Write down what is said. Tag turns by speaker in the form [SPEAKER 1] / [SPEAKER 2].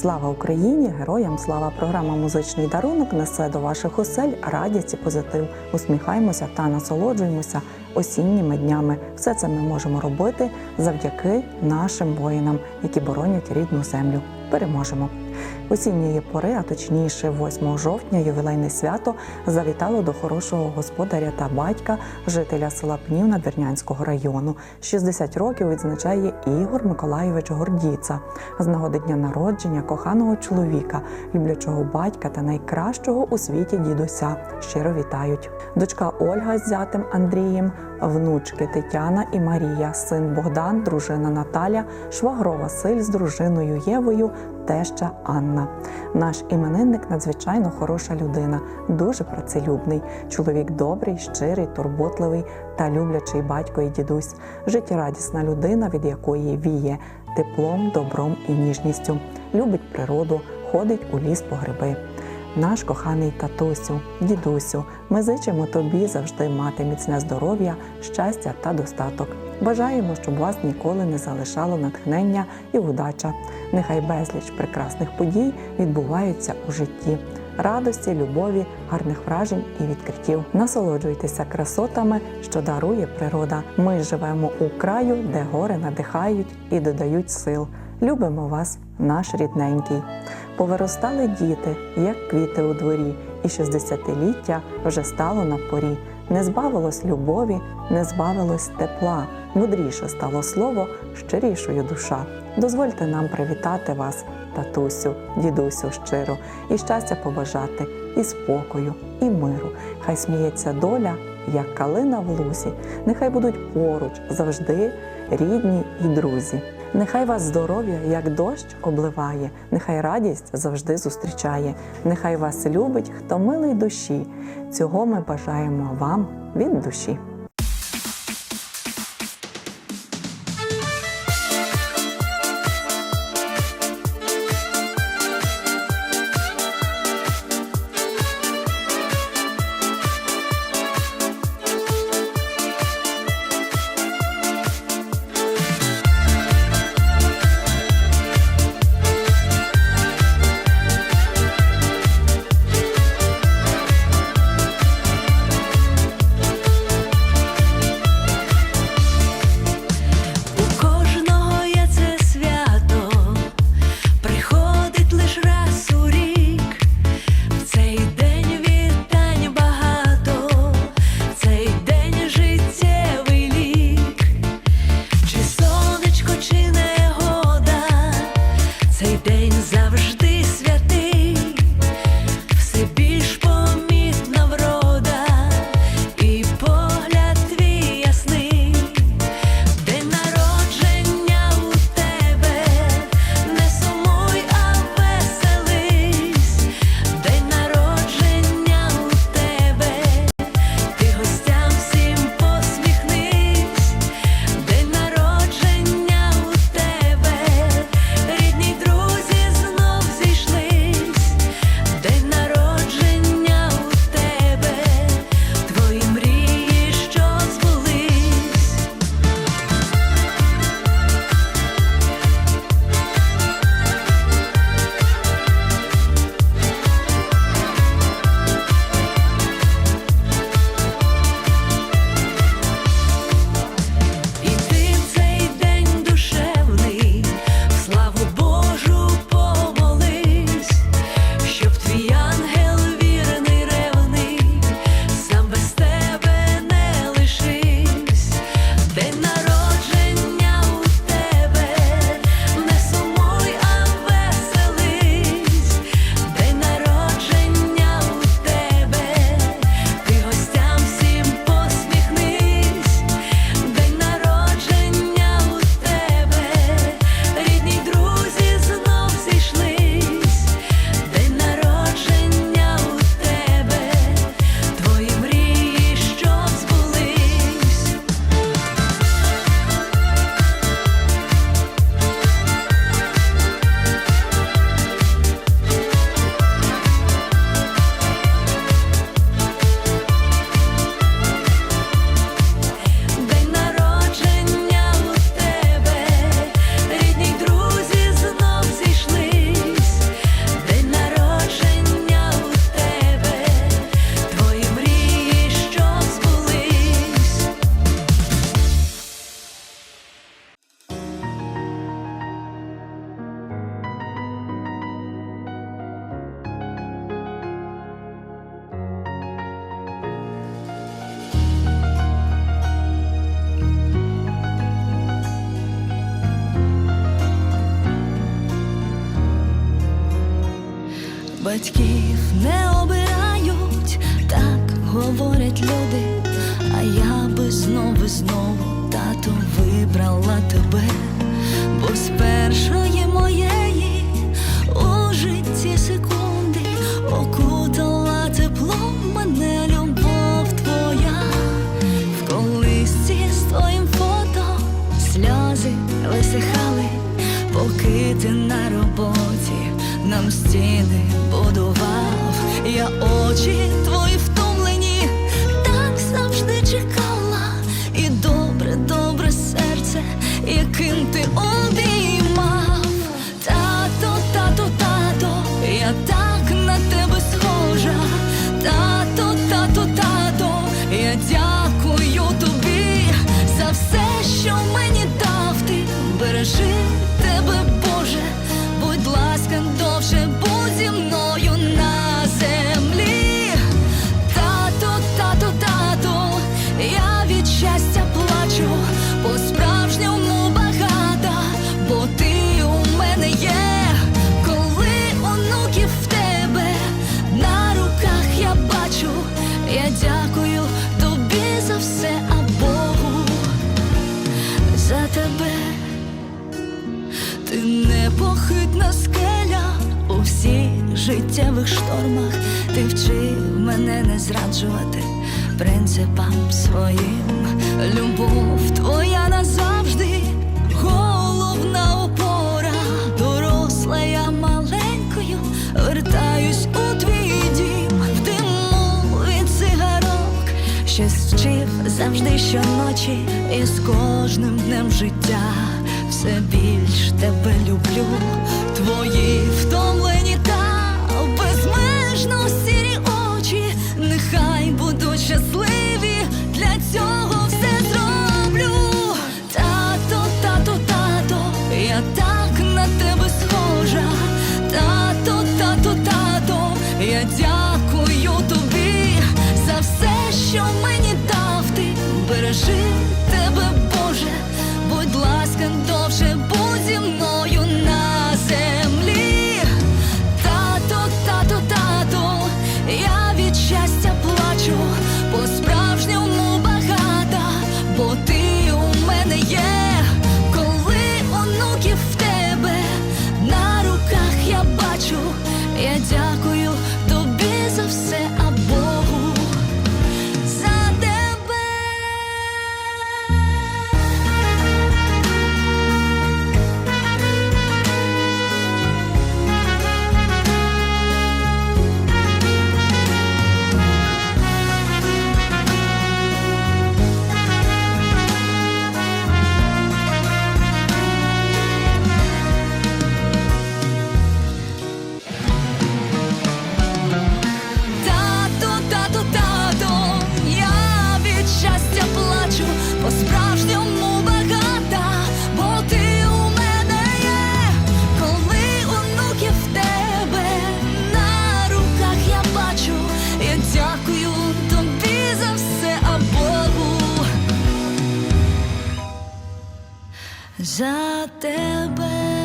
[SPEAKER 1] Слава Україні! Героям слава! Програма Музичний дарунок несе до ваших осель радість і позитив. Усміхаємося та насолоджуємося осінніми днями. Все це ми можемо робити завдяки нашим воїнам, які боронять рідну землю. Переможемо! Осінньої пори, а точніше 8 жовтня, ювілейне свято завітало до хорошого господаря та батька, жителя села Пнів Надвірнянського району. 60 років відзначає Ігор Миколайович Гордіца з нагоди дня народження коханого чоловіка, люблячого батька та найкращого у світі дідуся. Щиро вітають. Дочка Ольга з зятем Андрієм, внучки Тетяна і Марія, син Богдан, дружина Наталя, швагро Василь з дружиною Євою, теща Анна. Наш іменинник надзвичайно хороша людина, дуже працелюбний. Чоловік добрий, щирий, турботливий та люблячий батько і дідусь. Життєрадісна людина, від якої віє теплом, добром і ніжністю. Любить природу, ходить у ліс по гриби. Наш коханий татусю, дідусю, ми зичимо тобі завжди мати міцне здоров'я, щастя та достаток. Бажаємо, щоб вас ніколи не залишало натхнення і удача. Нехай безліч прекрасних подій відбуваються у житті. Радості, любові, гарних вражень і відкриттів. Насолоджуйтеся красотами, що дарує природа. Ми живемо у краю, де гори надихають і додають сил. Любимо вас, наш рідненький. Повиростали діти, як квіти у дворі, і шістдесятиліття вже стало на порі. Не збавилось любові, не збавилось тепла. Мудріше стало слово, щирішою душа. Дозвольте нам привітати вас, татусю, дідусю, щиро, і щастя побажати, і спокою, і миру. Хай сміється доля, як калина в лузі. Нехай будуть поруч завжди рідні і друзі. Нехай вас здоров'я, як дощ, обливає, нехай радість завжди зустрічає, нехай вас любить, хто милий душі. Цього ми бажаємо вам від душі.
[SPEAKER 2] Батьків не обирають, так говорять люди. А я би знову, знову, тато, вибрала тебе, бо з першої моєї очі твої втомлені, так завжди чекала, і добре, добре серце, яким ти життєвих штормах. Ти вчив мене не зраджувати принципам своїм. Любов твоя назавжди, головна опора, доросла я маленькою, вертаюсь у твій дім, в диму від цигарок, щось вчив завжди щоночі, і з кожним днем життя. Все більш тебе люблю, твої втомлені nós não я дякую плачу, по-справжньому багата, бо ти у мене є, коли онуків в тебе на руках я бачу, я дякую тобі за все, а за тебе.